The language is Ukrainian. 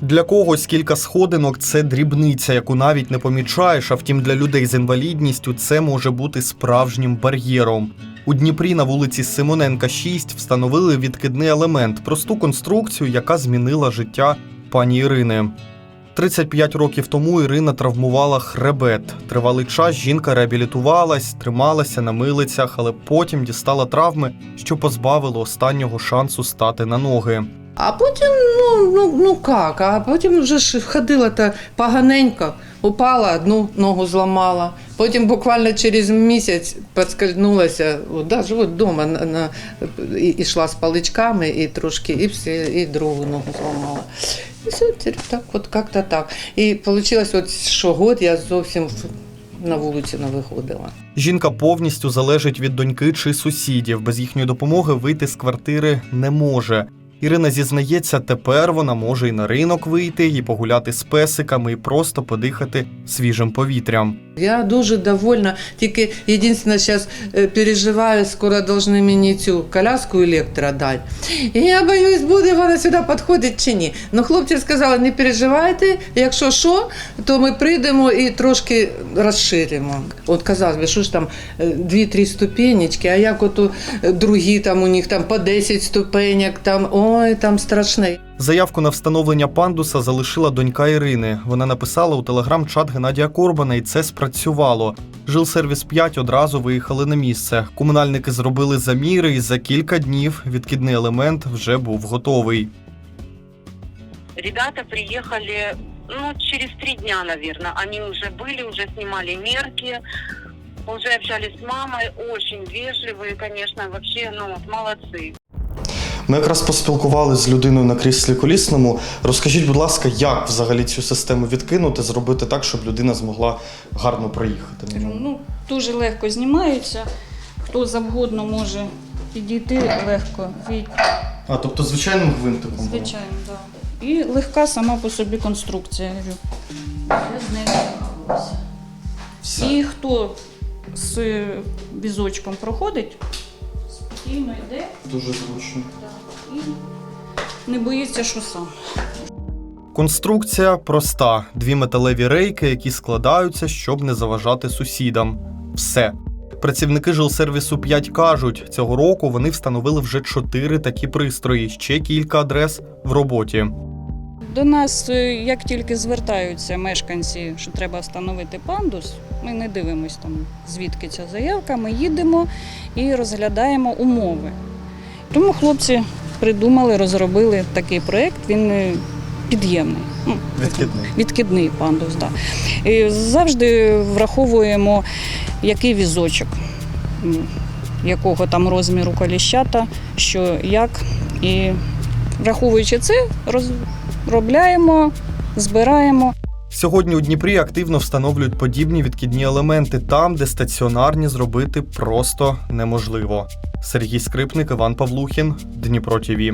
Для когось кілька сходинок це дрібниця, яку навіть не помічаєш. А втім, для людей з інвалідністю це може бути справжнім бар'єром. У Дніпрі на вулиці Симоненка 6 встановили відкидний елемент, просту конструкцію, яка змінила життя пані Ірини. 35 років тому Ірина травмувала хребет. Тривалий час жінка реабілітувалась, трималася на милицях, але потім дістала травми, що позбавило останнього шансу стати на ноги. А потім, ну, ну, ну як, а потім вже ж ходила та поганенько, упала, одну ногу зламала. Потім буквально через місяць підскользнулася, от вдома на, на, йшла з паличками і трошки, і, все, і другу ногу зламала. І все, так, от як-то так. І вийшло, от, що год я зовсім на вулицю не виходила. Жінка повністю залежить від доньки чи сусідів. Без їхньої допомоги вийти з квартири не може. Ірина зізнається, тепер вона може і на ринок вийти, і погуляти з песиками, і просто подихати свіжим повітрям. Я дуже довольна. Тільки єдине, зараз переживаю, скоро повинні мені цю коляску електро дати. Я боюсь, буде вона сюди підходити чи ні. Ну, хлопці сказали, не переживайте, якщо що, то ми прийдемо і трошки розширимо. От казалось би, що ж там е, дві-три ступенечки, а як от е, другі там у них там по 10 ступенек, там ой, там страшне. Заявку на встановлення пандуса залишила донька Ірини. Вона написала у телеграм-чат Геннадія Корбана, і це спрацювало. Жилсервіс 5 одразу виїхали на місце. Комунальники зробили заміри, і за кілька днів відкидний елемент вже був готовий. Ребята приехали, ну, через три дня, наверное. Они уже были, уже снимали мерки, уже общались с мамой, очень вежливые, конечно, вообще, ну, вот, молодцы. Ми якраз поспілкувалися з людиною на кріслі колісному. Розкажіть, будь ласка, як взагалі цю систему відкинути, зробити так, щоб людина змогла гарно проїхати? Ну, дуже легко знімається. Хто завгодно може підійти легко, від, А, тобто звичайним гвинтиком? звичайно, так. Да. І легка сама по собі конструкція. я з нею. Все. І хто з е, візочком проходить, спокійно йде Дуже зручно. і не боїться, що сам. Конструкція проста: дві металеві рейки, які складаються, щоб не заважати сусідам. Все. Працівники жилсервісу 5 кажуть, цього року вони встановили вже чотири такі пристрої, ще кілька адрес в роботі. До нас, е, як тільки звертаються мешканці, що треба встановити пандус, ми не дивимося там, звідки ця заявка. Ми їдемо і розглядаємо умови. Тому хлопці придумали, розробили такий проєкт, він е, під'ємний. Ну, Відкидний. Відкидний пандус, так. І завжди враховуємо, який візочок, якого там розміру коліщата, що як. І враховуючи це, розробляємо, збираємо. Сьогодні у Дніпрі активно встановлюють подібні відкидні елементи там, де стаціонарні зробити просто неможливо. Сергій Скрипник, Іван Павлухін, Дніпро ТІВІ.